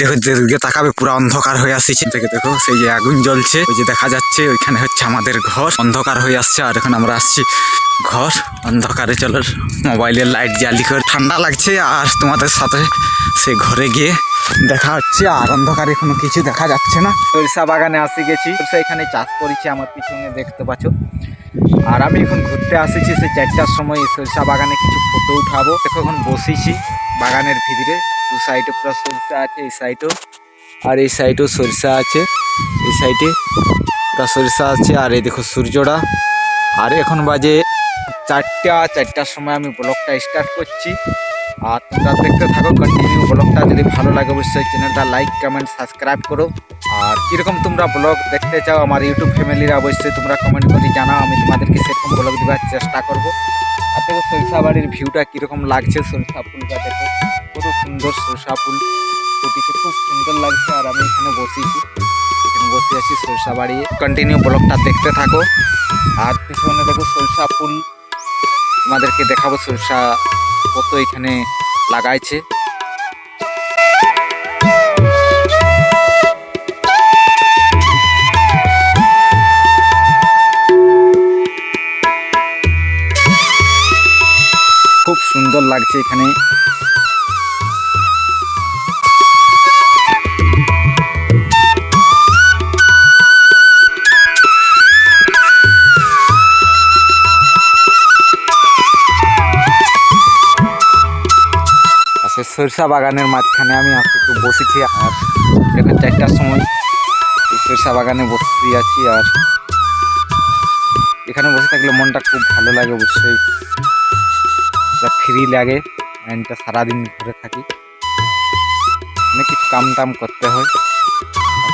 দেখো যেদিকে তাকাবে, পুরো অন্ধকার হয়ে আসছে দেখে দেখো, সেই যে আগুন জ্বলছে, ওই যে দেখা যাচ্ছে, ওইখানে হচ্ছে আমাদের ঘর, অন্ধকার হয়ে আসছে, আর এখন আমরা আসছি ঘর, অন্ধকারে চলো, মোবাইলের লাইট জ্বালি করে, ঠান্ডা লাগছে, আর তোমাদের সাথে সে ঘরে গিয়ে দেখা হচ্ছে, আর অন্ধকারে কোনো কিছু দেখা যাচ্ছে না। সরিষা বাগানে আসি গেছি, সরিষা এখানে চাষ করেছি, আমার পিছনে দেখতে পাচ্ছ। আর আমি এখন ঘুরতে আসেছি, সেই চারটার সময় সরিষা বাগানে কিছু ফটো উঠাবো। দেখো, এখন বসেছি বাগানের ভিতরে। দু সাইডে পুরো সরিষা আছে, এই সাইডেও আর এই সাইডেও সরিষা আছে। এই সাইডে পুরো সরিষা আছে, আর এই দেখো সূর্যটা। আর এখন বাজে চারটা, চারটার সময় আমি ব্লগটা স্টার্ট করছি। আর তোমরা দেখতে থাকো কন্টিনিউ ব্লগটা যদি ভালো লাগে অবশ্যই চ্যানেলটা লাইক কমেন্ট সাবস্ক্রাইব করো। আর কীরকম তোমরা ব্লগ দেখতে চাও, আমার ইউটিউব ফ্যামিলিরা অবশ্যই তোমরা কমেন্ট করে জানাও। আমি তোমাদেরকে সেরকম ব্লগ দেওয়ার চেষ্টা করব। আর দেখো সরিষা বাড়ির ভিউটা কীরকম লাগছে, সরিষা ফুলটা দেখো। কত সুন্দর সরষা ফুল। ফুটিছে খুব সুন্দর লাগছে, আর আমি এখানে বসেছি। এখানে বসে আছি সরিষা বাড়ি কন্টিনিউ ব্লগটা দেখতে থাকো। আর পিছনে দেখো সরিষা ফুল। তোমাদেরকে দেখাবো সরিষা কত এখানে লাগাইছে। খুব সুন্দর লাগছে এখানে। সে সরিষা বাগানের মাঝখানে আমি আজকে একটু বসেছি আর এখন চারটার সময় এই সরিষা বাগানে বসে আছি আর এখানে বসে থাকলে মনটা খুব ভালো লাগে অবশ্যই। ফ্রি লাগে মাইন্ডটা সারাদিন ঘুরে থাকি। অনেক কিছু কাম টাম করতে হয়।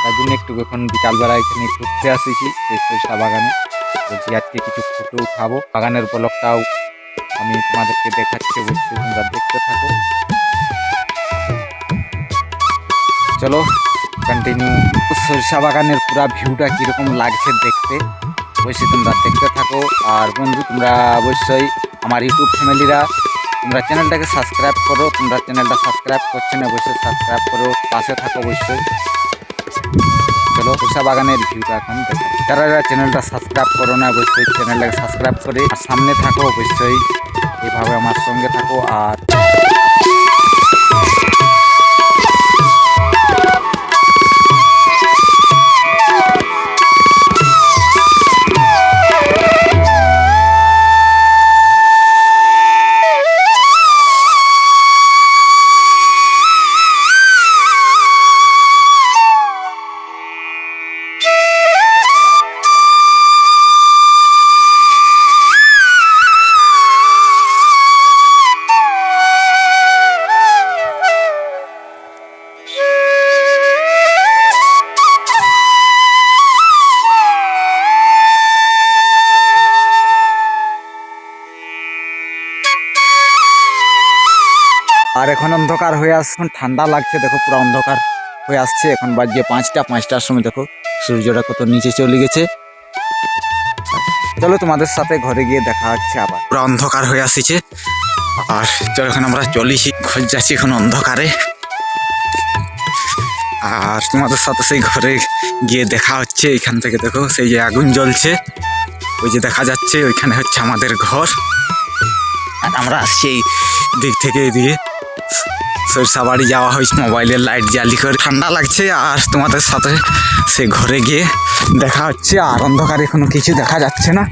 তার জন্য একটু এখন বিকালবেলা এখানে ঘুরতে আসিছি, এই সরিষা বাগানে। বলছি আজকে কিছু ফটো উঠাবো বাগানের ব্লকটাও আমি তোমাদেরকে দেখাচ্ছি, অবশ্যই তোমরা দেখতে থাকো। চলো কন্টিনিউ সরিষা বাগানের পুরা ভিউটা কীরকম লাগছে দেখতে, অবশ্যই তোমরা দেখতে থাকো। আর বন্ধু, তোমরা অবশ্যই আমার ইউটিউব ফ্যামিলিরা তোমরা চ্যানেলটাকে সাবস্ক্রাইব করো। তোমরা চ্যানেলটা সাবস্ক্রাইব করছ না, অবশ্যই সাবস্ক্রাইব করো। পাশে থাকো অবশ্যই। চলো, সরিষা বাগানের ভিউটা এখন দেখো। যারা চ্যানেলটা সাবস্ক্রাইব করো না, অবশ্যই চ্যানেলটাকে সাবস্ক্রাইব করে, আর সামনে থাকো অবশ্যই। এভাবে আমার সঙ্গে থাকো, আর আর এখন অন্ধকার হয়ে আসছে এখন ঠান্ডা লাগছে, দেখো পুরো অন্ধকার হয়ে আসছে। এখন বাজছে পাঁচটা, পাঁচটার সময় দেখো সূর্যটা কত নিচে চলে গেছে। চলো তোমাদের সাথে ঘরে গিয়ে দেখা হচ্ছে আবার। পুরো অন্ধকার হয়ে আসছে। আর চলো এখন আমরা চলিছি ঘর যাচ্ছি এখন অন্ধকারে। আর তোমাদের সাথে সেই ঘরে গিয়ে দেখা হচ্ছে। এখান থেকে দেখো সেই যে আগুন জ্বলছে। ওই যে দেখা যাচ্ছে, ওইখানে হচ্ছে আমাদের ঘর। আর আমরা আসছি এই দিক থেকে এদিকে। সরিষা বাড়ি যাওয়া হয়েছে মোবাইলের লাইট জ্বালি করে ঠান্ডা লাগছে আর তোমাদের সাথে সে ঘরে গিয়ে দেখা হচ্ছে। আর অন্ধকারে কোনো কিছু দেখা যাচ্ছে না।